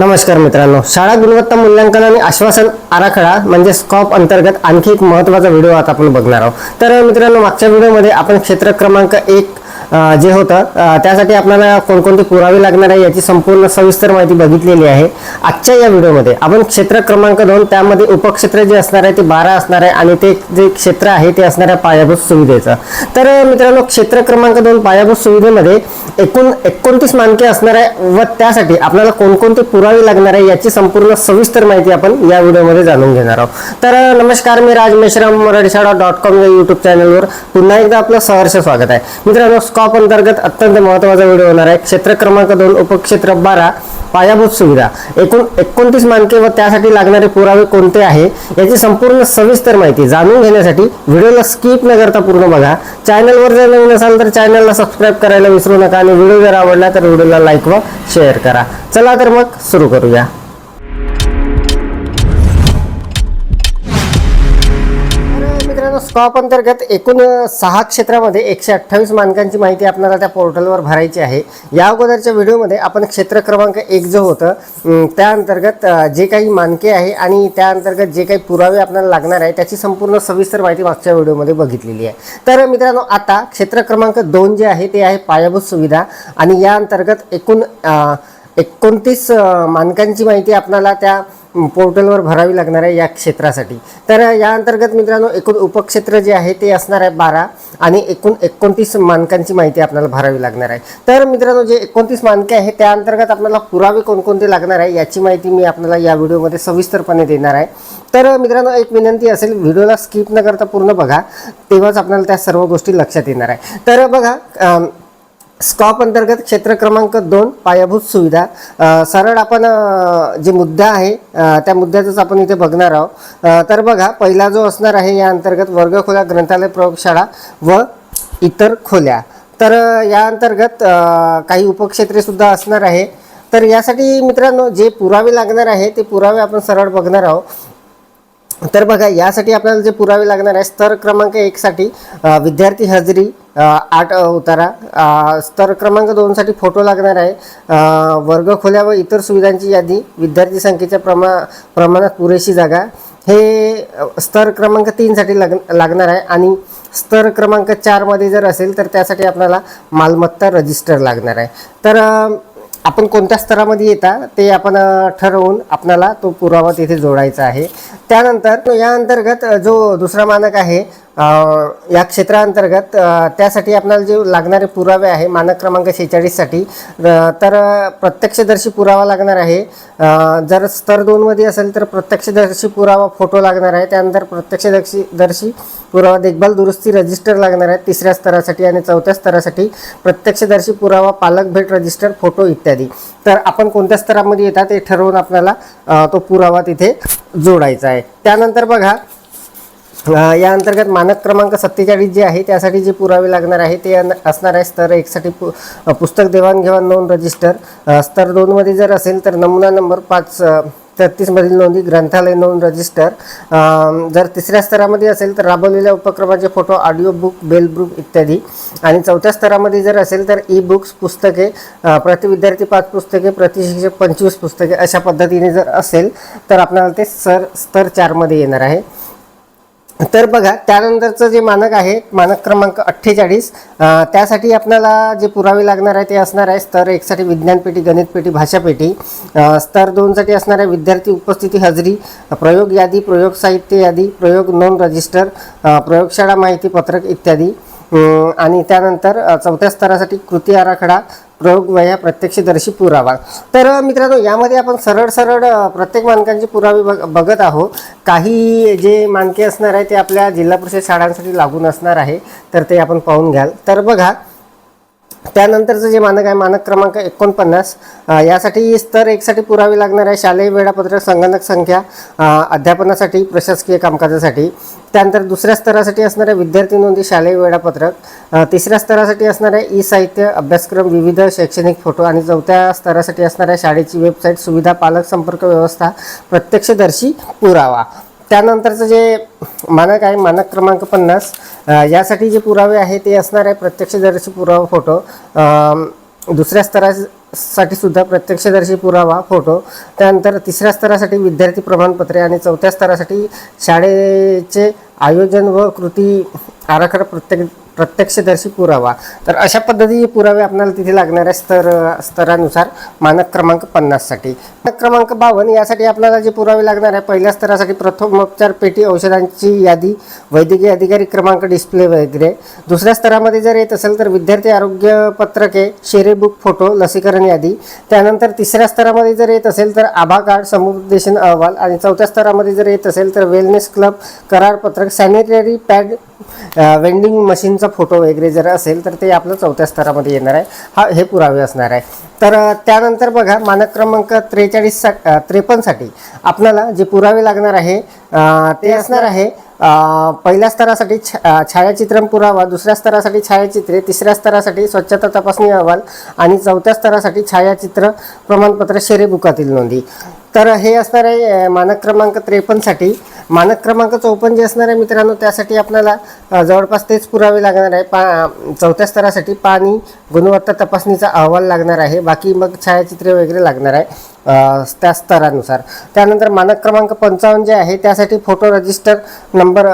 नमस्कार मित्रांनो. शाळा गुणवत्ता मूल्यांकन आणि आश्वासन आराखडा म्हणजे स्कॉप अंतर्गत आणखी एक महत्त्वाचा व्हिडिओ आता आपण बघणार आहोत. तर मित्रांनो मागच्या व्हिडिओमध्ये आपण क्षेत्र क्रमांक एक जे होतं त्यासाठी आपल्याला कोणकोणते पुरावे लागणार आहे याची संपूर्ण सविस्तर माहिती बघितलेली आहे. आजच्या या व्हिडिओमध्ये आपण क्षेत्र क्रमांक दोन त्यामध्ये उपक्षेत्र जे असणार आहे ते बारा असणार आहे आणि ते जे क्षेत्र आहे ते असणार आहे पायाभूत सुविधेचं. तर मित्रांनो क्षेत्र क्रमांक दोन पायाभूत सुविधेमध्ये एकूण एकोणतीस मानके असणार आहे व त्यासाठी आपल्याला कोणकोणते पुरावे लागणार आहे याची संपूर्ण सविस्तर माहिती आपण या व्हिडिओमध्ये जाणून घेणार आहोत. तर नमस्कार मी राज मेश्राम मराठी शाळा डॉट कॉम या युट्यूब चॅनलवर पुन्हा एकदा आपलं सहर्ष स्वागत आहे. मित्रांनो स्कॉप अंतर्गत अत्यंत महत्त्वाचा व्हिडिओ होणार आहे. क्षेत्र क्रमांक दोन उपक्षेत्र बारा पायाभूत सुविधा. एकूण एकोणतीस मानके व त्यासाठी लागणारे पुरावे कोणते आहे याची संपूर्ण सविस्तर माहिती जाणून घेण्यासाठी व्हिडिओला स्किप न करता पूर्ण बघा. चॅनलवर जर नवीन असाल तर चॅनलला सबस्क्राईब करायला विसरू नका आणि व्हिडिओ जर आवडला तर व्हिडिओला लाईक व शेअर करा. चला तर मग सुरू करूया. तर स्कॉप अंतर्गत एकूण सहा क्षेत्रामध्ये एकशे अठ्ठावीस मानकांची माहिती आपल्याला त्या पोर्टलवर भरायची आहे. या अगोदरच्या व्हिडिओमध्ये आपण क्षेत्र क्रमांक एक जो होतं त्या अंतर्गत जे काही मानके आहे आणि त्या अंतर्गत जे काही पुरावे आपल्याला लागणार आहे त्याची संपूर्ण सविस्तर माहिती मागच्या व्हिडिओमध्ये बघितलेली आहे. तर मित्रांनो आता क्षेत्र क्रमांक दोन जे आहे ते आहे पायाभूत सुविधा आणि या अंतर्गत एकूण एकोणतीस मानकांची माहिती आपल्याला त्या पोर्टलवर भरावी लागणार आहे या क्षेत्रासाठी. तर या अंतर्गत मित्रांनो एकूण उपक्षेत्र जे आहे ते असणार आहे बारा आणि एकूण एकोणतीस मानकांची माहिती आपल्याला भरावी लागणार आहे. तर मित्रांनो जे एकोणतीस मानके आहे त्या अंतर्गत आपल्याला पुरावे कोणकोणते लागणार आहे याची माहिती मी आपल्याला या व्हिडिओमध्ये सविस्तरपणे देणार आहे. तर मित्रांनो एक विनंती असेल व्हिडिओला स्किप न करता पूर्ण बघा तेव्हाच आपल्याला त्या सर्व गोष्टी लक्षात येणार आहे. तर बघा स्कॉप अंतर्गत क्षेत्र क्रमांक दोन पायाभूत सुविधा. सरळ आपण जे मुद्दा आहे त्या मुद्द्यातच आपण इथे बघणार आहोत. तर बघा पहिला जो असणार आहे या अंतर्गत वर्गखोल्या ग्रंथालय प्रयोगशाळा व इतर खोल्या. तर या अंतर्गत काही उपक्षेत्रे सुद्धा असणार आहे. तर यासाठी मित्रांनो जे पुरावे लागणार आहे ते पुरावे आपण सरळ बघणार आहोत. तर बघा यासाठी आपल्याला जे पुरावे लागणार आहे स्तर क्रमांक एकसाठी विद्यार्थी हजेरी आठ उतारा स्तर क्रमांक दोनसाठी फोटो लागणार आहे. वर्गखोल्या व इतर सुविधांची यादी विद्यार्थी संख्येच्या प्रमा प्रमाणात पुरेशी जागा. हे स्तर क्रमांक तीनसाठी लाग लागणार आहे आणि स्तर क्रमांक चारमध्ये जर असेल तर त्यासाठी आपल्याला मालमत्ता रजिस्टर लागणार आहे. तर आपण कोणत्या स्तरामध्ये येता ते आपण ठरवून आपणाला तो पुरावा तिथे जोडायचा आहे. त्यानंतर या अंतर्गत जो दुसरा मानक आहे या क्षेत्राअंतर्गत त्यासाठी आपल्याला जे लागणारे पुरावे आहे मानक क्रमांक शेहेचाळीससाठी तर प्रत्यक्षदर्शी पुरावा लागणार आहे. जर स्तर दोनमध्ये असेल तर प्रत्यक्षदर्शी पुरावा फोटो लागणार आहे. त्यानंतर प्रत्यक्षदर्शी दर्शी पुरावा देखभाल दुरुस्ती रजिस्टर लागणार आहे तिसऱ्या स्तरासाठी आणि चौथ्या स्तरासाठी. प्रत्यक्षदर्शी पुरावा पालक भेट रजिस्टर फोटो इत्यादी. तर आपण कोणत्या स्तरामध्ये येतात ते ठरवून आपल्याला तो पुरावा तिथे जोडायचा आहे. त्यानंतर बघा या अंतर्गत मानक क्रमांक सत्तेचाळीस जे आहे त्यासाठी जे पुरावे लागणार आहे ते असणार आहे. स्तर एकसाठी पु पुस्तक देवाणघेवाण नोंद रजिस्टर. स्तर दोनमध्ये जर असेल तर नमुना नंबर पाच अ, तेहतीसमधील नोंदी ग्रंथालय नोंद रजिस्टर. जर तिसऱ्या स्तरामध्ये असेल तर राबवलेल्या उपक्रमाचे फोटो ऑडिओ बुक बेल बुक इत्यादी. आणि चौथ्या स्तरामध्ये जर असेल तर ई बुक्स पुस्तके प्रति विद्यार्थी पाच पुस्तके प्रति शिक्षक पंचवीस पुस्तके अशा पद्धतीने जर असेल तर आपल्याला ते सर स्तर चारमध्ये येणार आहे. तर बघा त्यानंतरचं जे मानक आहे मानक क्रमांक अठ्ठेचाळीस त्यासाठी आपल्याला जे पुरावे लागणार आहे ते असणार आहे स्तर एकसाठी विज्ञानपेठी गणितपेठी भाषापेठी स्तर दोनसाठी असणार आहे विद्यार्थी उपस्थिती हजेरी प्रयोग यादी प्रयोग साहित्य यादी प्रयोग नोंद रजिस्टर प्रयोगशाळा माहिती पत्रक इत्यादी. आणि त्यानंतर चौथ्या स्तरासाठी कृती आराखडा प्रयोगवया प्रत्यक्षदर्शी पुरावा. तर मित्रांनो यामध्ये आपण सरळ सरळ प्रत्येक मानकांचे पुरावे बघ बघत आहोत. काही जे मानके असणार आहे ते आपल्या जिल्हा परिषद शाळांसाठी लागून असणार आहे तर ते आपण पाहून घ्याल. तर बघा त्यानंतरचं जे मानक आहे मानक क्रमांक एकोणपन्नास यासाठी स्तर एकसाठी पुरावे लागणार आहे. शालेय वेळापत्रक संगणक संख्या अध्यापनासाठी प्रशासकीय कामकाजासाठी. त्यानंतर दुसऱ्या स्तरासाठी असणाऱ्या विद्यार्थी नोंदी शालेय वेळापत्रक. तिसऱ्या स्तरासाठी असणाऱ्या ई साहित्य अभ्यासक्रम विविध शैक्षणिक फोटो आणि चौथ्या स्तरासाठी असणाऱ्या शाळेची वेबसाईट सुविधा पालक संपर्क व्यवस्था प्रत्यक्षदर्शी पुरावा. त्यानंतरचं जे मानक आहे मानक क्रमांक पन्नास यासाठी जे पुरावे आहे ते असणार आहे प्रत्यक्षदर्शी पुरावा फोटो. दुसऱ्या स्तरासाठी सुद्धा प्रत्यक्षदर्शी पुरावा फोटो. त्यानंतर तिसऱ्या स्तरासाठी विद्यार्थी प्रमाणपत्रे आणि चौथ्या स्तरासाठी शाळेचे आयोजन व कृती आराखडा प्रत्येक प्रत्यक्षदर्शी पुरावा. तर अशा पद्धतीचे पुरावे आपल्याला तिथे लागणाऱ्या स्तर स्तरानुसार. मानक क्रमांक पन्नाससाठी मानक क्रमांक बावन्न यासाठी आपल्याला जे पुरावे लागणार आहे पहिल्या स्तरासाठी प्रथमोपचार पेटी औषधांची यादी वैद्यकीय अधिकारी क्रमांक डिस्प्ले वगैरे. दुसऱ्या स्तरामध्ये जर येत असेल तर विद्यार्थी आरोग्य पत्रके शेरे बुक फोटो लसीकरण यादी. त्यानंतर तिसऱ्या स्तरामध्ये जर येत असेल तर आभा कार्ड समुपदेशन अहवाल आणि चौथ्या स्तरामध्ये जर येत असेल तर वेलनेस क्लब करारपत्रक सॅनिटरी पॅड वेंडिंग मशीनचा फोटो वगैरे जर असेल तर ते आपलं चौथ्या स्तरामध्ये येणार आहे. हा हे पुरावे असणार आहे. तर त्यानंतर बघा मानक क्रमांक त्रेचाळीस सा त्रेपन्नसाठी आपल्याला जे पुरावे लागणार आहे ते असणार आहे पहिल्या स्तरासाठी छा छायाचित्रण पुरावा दुसऱ्या स्तरासाठी छायाचित्रे तिसऱ्या स्तरासाठी स्वच्छता तपासणी अहवाल आणि चौथ्या स्तरासाठी छायाचित्र प्रमाणपत्र शेरे बुकातील नोंदी. तर हे असणार आहे मानक क्रमांक त्रेपन्नसाठी मानक क्रमांक चौपन्न जे असणार आहे मित्रांनो त्यासाठी आपल्याला जवळपास तेच पुरावे लागणार आहे. पा चौथ्या स्तरासाठी पाणी गुणवत्ता तपासणीचा अहवाल लागणार आहे. बाकी मग छायाचित्रे वगैरे लागणार आहे त्या स्तरानुसार. त्यानंतर मानक क्रमांक पंचावन्न जे आहे त्यासाठी फोटो रजिस्टर नंबर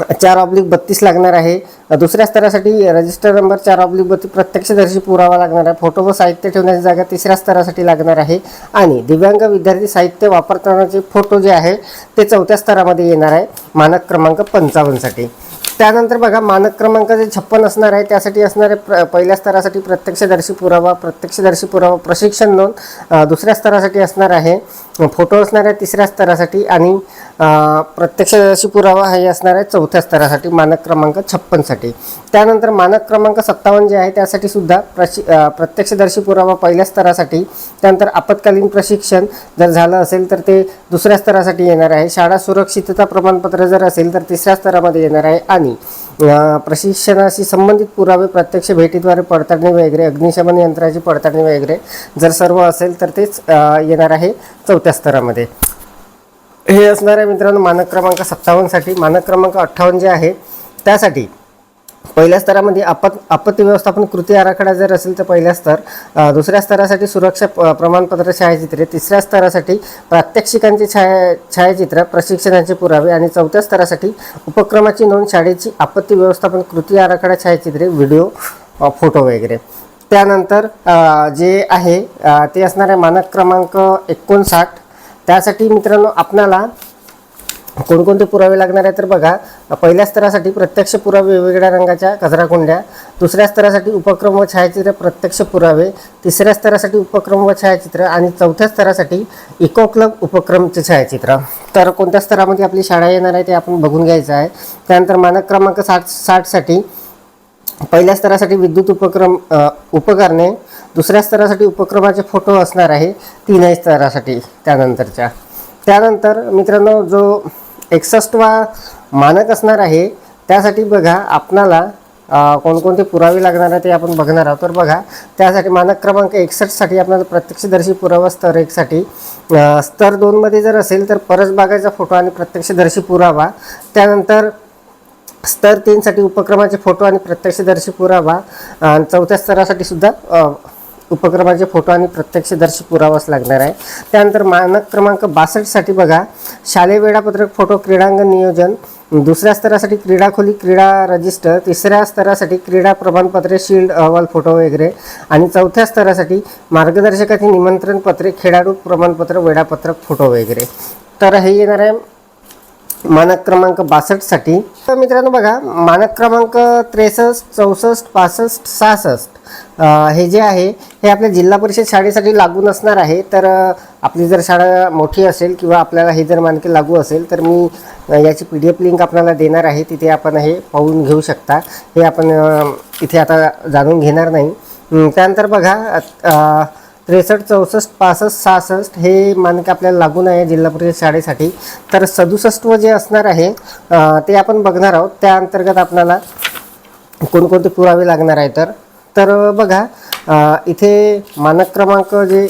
चार ऑब्लिक बत्तीस लागणार आहे. दुसऱ्या स्तरासाठी रजिस्टर नंबर चार ऑब्लिक बत्तीस प्रत्यक्षदर्शी पुरावा लागणार आहे. फोटो व साहित्य ठेवण्याची जागा तिसऱ्या स्तरासाठी लागणार आहे. आणि दिव्यांग विद्यार्थी साहित्य वापरतानाचे फोटो जे आहे ते चौथ्या स्तरामध्ये येणार आहे. मानक क्रमांक पंचावन्नसाठी. त्यानंतर बघा मानक क्रमांक जे छप्पन असणार आहे त्यासाठी असणारे प्र पहिल्या स्तरासाठी प्रत्यक्षदर्शी पुरावा प्रत्यक्षदर्शी पुरावा प्रशिक्षण नोंद दुसऱ्या स्तरासाठी असणार आहे. फोटो असणार आहे तिसऱ्या स्तरासाठी आणि प्रत्यक्षदर्शी पुरावा हे असणार आहे चौथ्या स्तरासाठी मानक क्रमांक छप्पनसाठी त्यानंतर मानक क्रमांक सत्तावन्न जे आहे त्यासाठी सुद्धा प्रशि प्रत्यक्षदर्शी पुरावा पहिल्या स्तरासाठी त्यानंतर आपत्कालीन प्रशिक्षण जर झालं असेल तर ते दुसऱ्या स्तरासाठी येणार आहे. शाळा सुरक्षितता प्रमाणपत्र जर असेल तर तिसऱ्या स्तरामध्ये येणार आहे. आणि ठिकाणी. प्रशिक्षणाशी संबंधित पुरावे प्रत्यक्ष भेटीद्वारे पडताळणी वगैरे अग्निशमन यंत्राची पडताळणी वगैरे जर सर्व असेल तर तेच येणार आहे चौथ्या स्तरामध्ये. हे असणार आहे मित्रांनो मानक क्रमांक सत्तावन्नसाठी मानक क्रमांक अठ्ठावन्न जे आहे त्यासाठी पहिल्या स्तरामध्ये आपत आपत्ती व्यवस्थापन कृती आराखडा जर असेल तर पहिल्या स्तर दुसऱ्या स्तरासाठी सुरक्षा प्रमाणपत्र छायाचित्रे तिसऱ्या स्तरासाठी प्रात्यक्षिकांचे छाया छायाचित्र प्रशिक्षणाचे पुरावे आणि चौथ्या स्तरासाठी उपक्रमाची नोंद शाळेची आपत्ती व्यवस्थापन कृती आराखडा छायाचित्रे व्हिडिओ फोटो वगैरे. त्यानंतर जे आहे ते असणारे मानक क्रमांक एकोणसाठ. त्यासाठी मित्रांनो आपणाला कोणकोणते पुरावे लागणार आहे तर बघा पहिल्या स्तरासाठी प्रत्यक्ष पुरावे वेगवेगळ्या रंगाच्या कचरा कुंड्या दुसऱ्या स्तरासाठी उपक्रम व छायाचित्र प्रत्यक्ष पुरावे. तिसऱ्या स्तरासाठी उपक्रम व छायाचित्र आणि चौथ्या स्तरासाठी इको क्लब उपक्रमचे छायाचित्र. तर कोणत्या स्तरामध्ये आपली शाळा येणार आहे ते आपण बघून घ्यायचं आहे. त्यानंतर मानक क्रमांक साठ साठसाठी पहिल्या स्तरासाठी विद्युत उपक्रम उपकरणे. दुसऱ्या स्तरासाठी उपक्रमाचे फोटो असणार आहे. तीनही स्तरासाठी त्यानंतरच्या. त्यानंतर मित्रांनो जो एकसष्टवा मानक असणार आहे. त्यासाठी बघा आपणाला कोणकोणते पुरावे लागणार आहे ते आपण बघणार आहोत. तर बघा त्यासाठी मानक क्रमांक एकसष्टसाठी आपल्याला प्रत्यक्षदर्शी पुरावा स्तर एकसाठी स्तर दोनमध्ये जर असेल तर परसबागाचा फोटो आणि प्रत्यक्षदर्शी पुरावा. त्यानंतर स्तर तीनसाठी उपक्रमाचे फोटो आणि प्रत्यक्षदर्शी पुरावा. आणि चौथ्या स्तरासाठी सुद्धा उपक्रमाचे फोटो आणि प्रत्यक्षदर्शी पुरावाच लागणार आहे. त्यानंतर मानक क्रमांक बासष्टसाठी बघा शालेय वेळापत्रक फोटो क्रीडांगण नियोजन दुसऱ्या स्तरासाठी क्रीडा खोली क्रीडा रजिस्टर तिसऱ्या स्तरासाठी क्रीडा प्रमाणपत्रे शील्ड अहवाल फोटो वगैरे आणि चौथ्या स्तरासाठी मार्गदर्शकाची निमंत्रण पत्रे खेळाडू प्रमाणपत्र वेळापत्रक फोटो वगैरे. तर हे येणार आहे मानक क्रमांक बासष्टसाठी. तर मित्रांनो बघा मानक क्रमांक त्रेसष्ट चौसष्ट पासष्ट सहासष्ट हे जे आहे हे आपल्या जिल्हा परिषद शाळेसाठी लागू नसणार आहे. तर आपली जर शाळा मोठी असेल किंवा आपल्याला हे जर मानके लागू असेल तर मी याची पी डी एफ लिंक आपल्याला देणार आहे. तिथे आपण हे पाहून घेऊ शकता. हे आपण इथे आता जाणून घेणार नाही. त्यानंतर बघा त्रेसष्ट चौसष्ट पासष्ट सहासष्ट हे मानक आपल्याला लागून आहे जिल्हा परिषद शाळेसाठी. तर सदुसष्ट जे असणार आहे ते आपण बघणार आहोत. त्या अंतर्गत आपल्याला कोणकोणते पुरावे लागणार आहे तर. तर बघा इथे मानक क्रमांक जे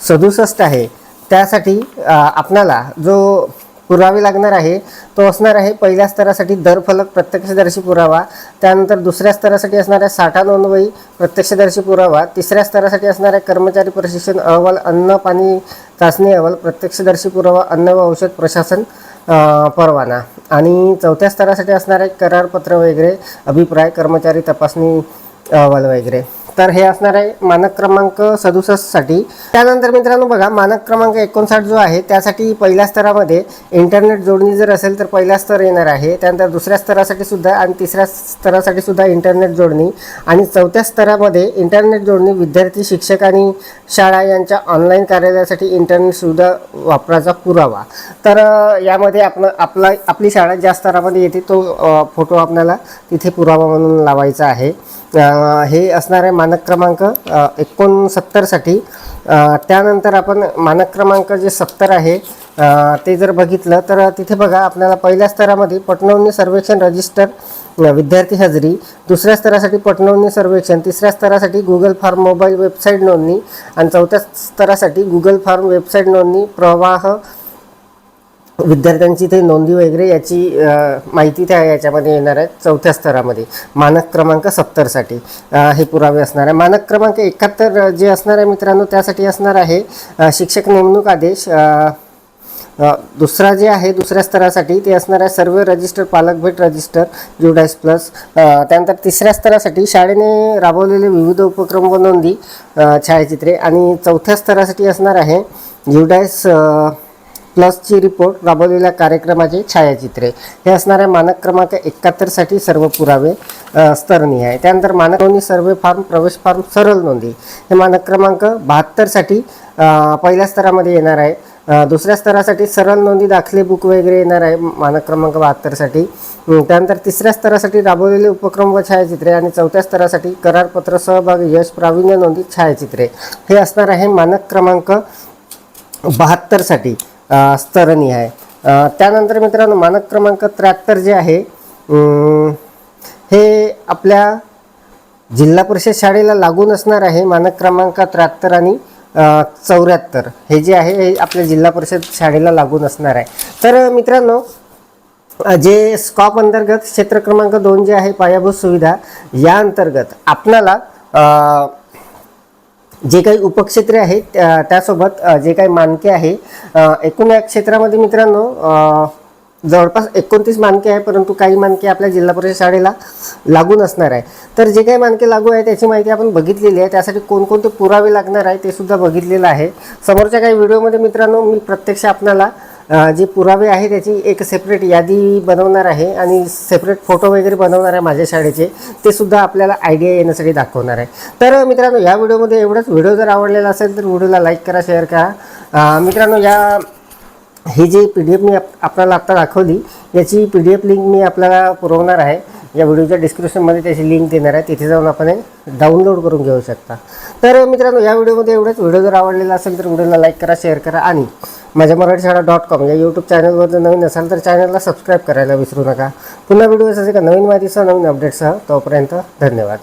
सदुसष्ट आहे त्यासाठी आपणाला जो पुरावे लागणार आहे. तो असणार आहे पहिल्या स्तरासाठी दर फलक प्रत्यक्षदर्शी पुरावा त्यानंतर दुसऱ्या स्तरासाठी असणाऱ्या साठा नोंदवही प्रत्यक्षदर्शी पुरावा तिसऱ्या स्तरासाठी असणाऱ्या कर्मचारी प्रशिक्षण अहवाल अन्न पाणी चाचणी अहवाल प्रत्यक्षदर्शी पुरावा अन्न व औषध प्रशासन परवाना. आणि चौथ्या स्तरासाठी असणारे करारपत्र वगैरे अभिप्राय कर्मचारी तपासणी अहवाल वगैरे. तर हे असणार आहे मानक क्रमांक सदुसष्टसाठी. त्यानंतर मित्रांनो बघा मानक क्रमांक एकोणसाठ जो आहे त्यासाठी पहिल्या स्तरामध्ये इंटरनेट जोडणी जर असेल तर पहिला स्तर येणार आहे. त्यानंतर दुसऱ्या स्तरासाठी सुद्धा आणि तिसऱ्या स्तरासाठी सुद्धा इंटरनेट जोडणी. आणि चौथ्या स्तरामध्ये इंटरनेट जोडणी विद्यार्थी शिक्षक आणि शाळा यांच्या ऑनलाईन कार्यालयासाठी इंटरनेट सुविधा वापराचा पुरावा. तर यामध्ये आपण आपला आपली शाळा ज्या स्तरामध्ये येते तो फोटो आपल्याला तिथे पुरावा म्हणून लावायचा आहे. हे असणार आहे मानक क्रमांक एकोणसत्तरसाठी. त्यानंतर आपण मानक क्रमांक जे सत्तर आहे ते जर बघितलं तर तिथे बघा आपल्याला पहिल्या स्तरामध्ये पटनवणी सर्वेक्षण रजिस्टर विद्यार्थी हजेरी दुसऱ्या स्तरासाठी पटनवणी सर्वेक्षण तिसऱ्या स्तरासाठी गुगल फॉर्म मोबाईल वेबसाईट नोंदणी आणि चौथ्या स्तरासाठी गुगल फॉर्म वेबसाईट नोंदणी प्रवाह विद्यार्थ्यांची ते नोंदी वगैरे याची माहिती त्या याच्यामध्ये येणार आहे चौथ्या स्तरामध्ये. मानक क्रमांक सत्तरसाठी हे पुरावे असणार आहे. मानक क्रमांक एकाहत्तर जे असणार आहे मित्रांनो त्यासाठी असणार आहे शिक्षक नेमणूक आदेश. दुसरा जे आहे दुसऱ्या स्तरासाठी ते असणार आहे सर्व रजिस्टर पालक भेट रजिस्टर जुडाईस प्लस त्यानंतर तिसऱ्या स्तरासाठी शाळेने राबवलेले विविध उपक्रम व नोंदी छायाचित्रे. आणि चौथ्या स्तरासाठी असणार आहे जुडाईस प्लसची रिपोर्ट राबवलेल्या कार्यक्रमाचे छायाचित्रे. हे असणाऱ्या मानक क्रमांक एकाहत्तरसाठी सर्व पुरावे स्तरणीय स्तरनीय आहे. त्यानंतर मानक नोंदणी सर्वे फॉर्म प्रवेश फॉर्म सरळ नोंदी हे मानक क्रमांक बहात्तरसाठी पहिल्या स्तरामध्ये येणार आहे. दुसऱ्या स्तरासाठी सरळ नोंदी दाखले बुक वगैरे येणार आहे मानक क्रमांक बहात्तरसाठी त्यानंतर तिसऱ्या स्तरासाठी राबवलेले उपक्रम व छायाचित्रे आणि चौथ्या स्तरासाठी करारपत्र सहभाग यश प्रावीण्य नोंदी छायाचित्रे. हे असणार आहे मानक क्रमांक बहात्तरसाठी स्तरणी आहे. त्यानंतर मित्रांनो मानक क्रमांक त्र्याहत्तर जे आहे हे आपल्या जिल्हा परिषद शाळेला लागून असणार आहे मानक क्रमांक त्र्याहत्तर आणि चौऱ्याहत्तर. हे जे आहे हे आपल्या जिल्हा परिषद शाळेला लागून असणार आहे. तर मित्रांनो जे स्कॉप अंतर्गत क्षेत्र क्रमांक दोन जे आहे पायाभूत सुविधा या अंतर्गत आपणाला जे काही उपक्षेत्रे आहेत त्या- त्यासोबत जे काही मानके आहे एकूण या क्षेत्रामध्ये मित्रांनो जवळपास एकोणतीस मानके आहे परंतु काही मानके आपल्या जिल्हा परिषद शाळेला लागून असणार आहे. तर जे काही मानके लागू आहे त्याची माहिती आपण बघितलेली आहे. त्यासाठी कोणकोणते पुरावे लागणार आहे ते सुद्धा बघितलेलं आहे. समोरच्या काही व्हिडिओमध्ये मित्रांनो मी प्रत्यक्ष आपणाला जे पुरावे आहे त्याची एक सेपरेट यादी बनवणार आहे आणि सेपरेट फोटो वगैरे बनवणार आहे माझ्या शाळेचे ते सुद्धा आपल्याला आयडिया येण्यासाठी दाखवणार आहे. तर मित्रांनो या व्हिडिओमध्ये एवढंच. व्हिडिओ जर आवडलेला असेल तर व्हिडिओला लाईक करा शेअर करा. मित्रांनो या ही जी पी डी एफ मी आप आपल्याला आत्ता दाखवली याची पी डी एफ लिंक मी आपल्याला पुरवणार आहे. या व्हिडिओच्या डिस्क्रिप्शनमध्ये त्याची लिंक देणार आहे. तिथे जाऊन आपण डाउनलोड करून घेऊ शकता. तर मित्रांनो या व्हिडिओमध्ये एवढंच. व्हिडिओ जर आवडलेला असेल तर व्हिडिओला लाईक करा शेअर करा आणि माझ्या मराठी शाळा डॉट कॉम या यूट्यूब चॅनलवर जर नवीन असाल तर चॅनलला सबस्क्राईब करायला विसरू नका. पुन्हा व्हिडिओ असेल का नवीन माहितीसह नवीन अपडेटसह तोपर्यंत धन्यवाद.